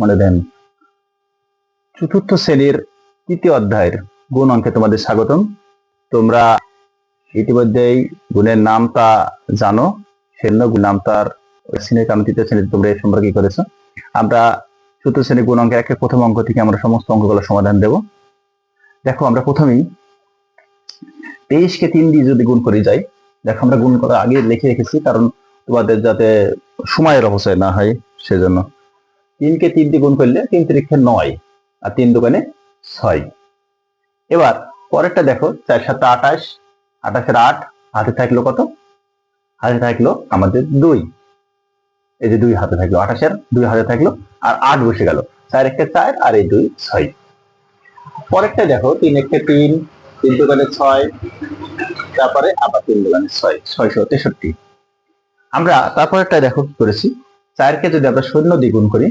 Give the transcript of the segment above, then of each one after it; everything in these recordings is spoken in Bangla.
মনে দেন। চতুর্থ শ্রেণির তৃতীয় অধ্যায়ের গুণ অঙ্কে তোমাদের স্বাগতম। তোমরা ইতিমধ্যেই গুণের নামটা জানো, সেজন্য নামটার শ্রেণির কারণ তৃতীয় শ্রেণীতে তোমরা এই সম্পর্কে করেছ। আমরা চতুর্থ শ্রেণির গুণ অঙ্কের একের প্রথম অঙ্ক থেকে আমরা সমস্ত অঙ্কগুলোর সমাধান দেব। দেখো, আমরা প্রথমেই তেইশকে তিন দিয়ে যদি গুণ করি যাই, দেখো আমরা গুণ করা আগে লিখে রেখেছি, কারণ তোমাদের যাতে সময়ের অপচয় না হয় সেজন্য। তিনকে তিন দিয়ে গুণ করলে তিন তিরিক্ষে নয়, আর তিন দোকানে ছয়। এবার পরেরটা দেখো, চার সাতটা আঠাশ, আঠাশের আট, হাতে থাকল কত? হাতে থাকল আমাদের দুই। এই যে দুই হাতে থাকল, আঠাশের দুই হাতে থাকল, আর আট বসে গেল। চার একটা চার, আর এই দুই ছয়। পরেরটা দেখো, তিন একটা তিন তিন দোকানে ছয়, তারপরে আবার তিন দোকানে ছয়, ছয়শো তেষট্টি। আমরা তারপরেরটা দেখো কি করেছি। চারকে যদি আমরা শূন্য দিয়ে গুণ করি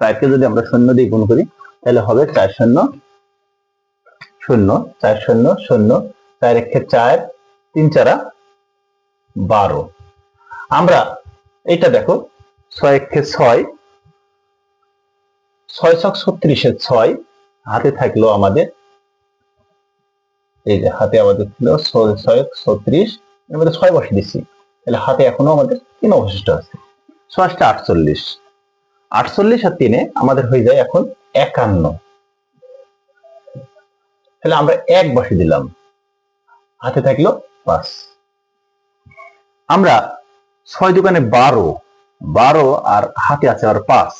চারকে যদি আমরা শূন্য দিয়ে গুণ করি, তাহলে হবে চার শূন্য শূন্য, চার শূন্য শূন্য, চার একে চার, তিন চারা বারো। আমরা এটা দেখো, ছয় একে ছয় ছয় ছক ছত্রিশের ছয়, হাতে থাকল আমাদের, এই যে হাতে আমাদের ছিল ছয় ছয় ছত্রিশ, এর ছয় বসে দিচ্ছি, তাহলে হাতে এখনও আমাদের তিন অবশিষ্ট আছে ছয়টা আটচল্লিশ। আটচল্লিশ আর তিনে আমাদের হয়ে যায় এখন একান্ন। তাহলে আমরা এক বসে দিলাম। হাতে থাকল পাঁচ। আমরা ছয় দোকানে বারো। বারো আর হাতে আছে আর পাঁচ।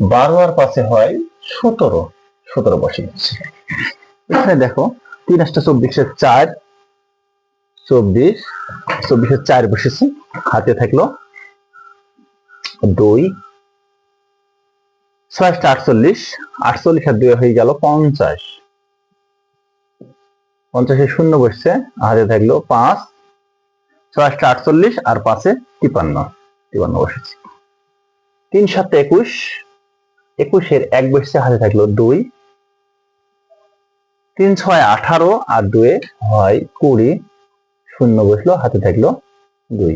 বারো আর পাঁচে হয় সতেরো। সতেরো বসে দিচ্ছি। এখানে দেখো, তিন আটটা চব্বিশের চার। চব্বিশ চব্বিশের চার বসেছি। হাতে থাকল দুই। ছয়টা আটচল্লিশ আটচল্লিশ আর দুই হয়ে গেল পঞ্চাশ। পঞ্চাশে শূন্য বসছে, হাতে থাকল পাঁচ, ছয়টা আটচল্লিশ আর পাঁচে তিপান্ন তিপান্ন বসেছে। তিন সাত একুশ, একুশের এক বসছে, হাতে থাকল দুই। তিন ছয় আঠারো আর দুয়ে হয় কুড়ি, শূন্য বসল, হাতে থাকল দুই।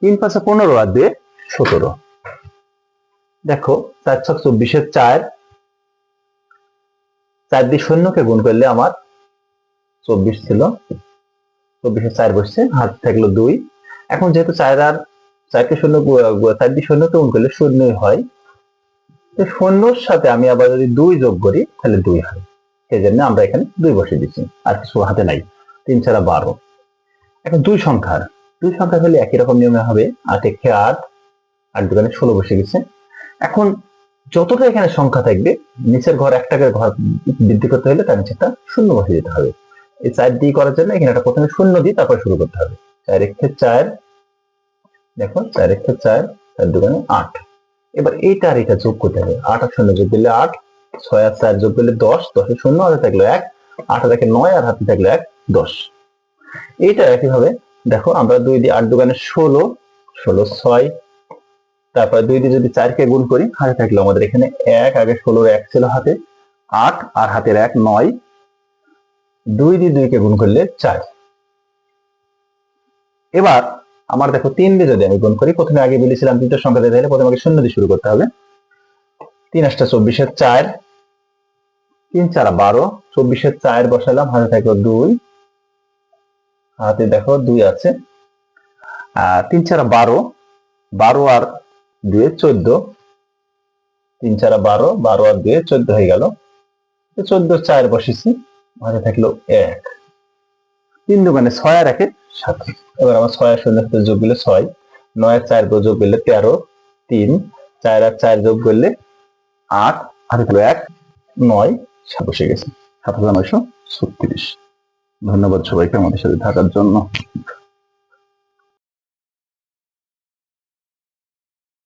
তিন পাঁচে পনেরো আর দুয়ে সতেরো। দেখো, চার ছক চব্বিশের চার। চার দিয়ে শূন্যকে গুণ করলে আমার চব্বিশ ছিল। চব্বিশের চার বসছে, হাত থাকল দুই। এখন যেহেতু চার আর চারকে শূন্য চার দিয়ে শূন্যকে গুণ করলে শূন্যই হয়। তো শূন্যর সাথে আমি আবার যদি দুই যোগ করি, তাহলে দুই হয়। সেই জন্য আমরা এখানে দুই বসে দিচ্ছি, আর কিছু হাতে নাই। তিন ছাড়া বারো। এখন দুই সংখ্যার। দুই সংখ্যা হলে একই রকম নিয়মে হবে। আট একে আট আট দোকানে ষোলো বসে গেছে। এখন যতটা এখানে সংখ্যা থাকবে, নিচের ঘর একটা করে ঘর বৃদ্ধি করতে হলে তার নিচেরটা শূন্য বসে দিতে হবে। এই চার দিয়ে করার জন্য এখানে একটা প্রথমে শূন্য দিয়ে তারপর শুরু করতে হবে। চার একে চার, দেখো চার একে চার চার দোকানে আট। এবার এইটা আর এটা যোগ করতে হবে। আট আর শূন্য যোগ করলে আট, ছয় আর চার যোগ করলে দশ, দশে শূন্য হাতে থাকল এক, আট একে নয় আর হাতে থাকল এক, দশ। এইটা একইভাবে, দেখো আমরা দুই দিয়ে আট দোকানে ষোলো ষোলো ছয় তারপর দুই দিয়ে যদি চারকে গুণ করি, হাতে থাকল আমাদের এখানে এক, আগে ষোলোর এক ছিল হাতে, আট আর হাতের এক নয়। দুই দিয়ে দুইকে গুণ করলে চার। এবার আমার দেখো তিন দিয়ে যদি আমি গুণ করি, প্রথমে আগে বলেছিলাম তিনটা সংখ্যা দিতে হলে প্রথমে শূন্য দিয়ে শুরু করতে হবে। তিন আটটা চব্বিশের চার, তিন চার বারো, চব্বিশের চার বসালাম, হাতে থাকল দুই। হাতে দেখো দুই আছে। তিন চার বারো বারো আর দুয়ে চোদ্দ। তিন চার বারো বারো আর দুয়ে চোদ্দ হয়ে গেল। চোদ্দ চার বসেছি হাতে থাকল এক। তিন দোকানে ছয় আর একে সাত। এবার আমার ছয় আর শূন্য সাথে যোগ করলে ছয়। নয় চার যোগ করলে তেরো। তিন চার আর চার যোগ করলে আট। হাতে থাকল এক, নয়, সাত বসে গেছে। সাত হাজার নয়শো ছত্রিশ। ধন্যবাদ সবাইকে আমাদের সাথে থাকার জন্য।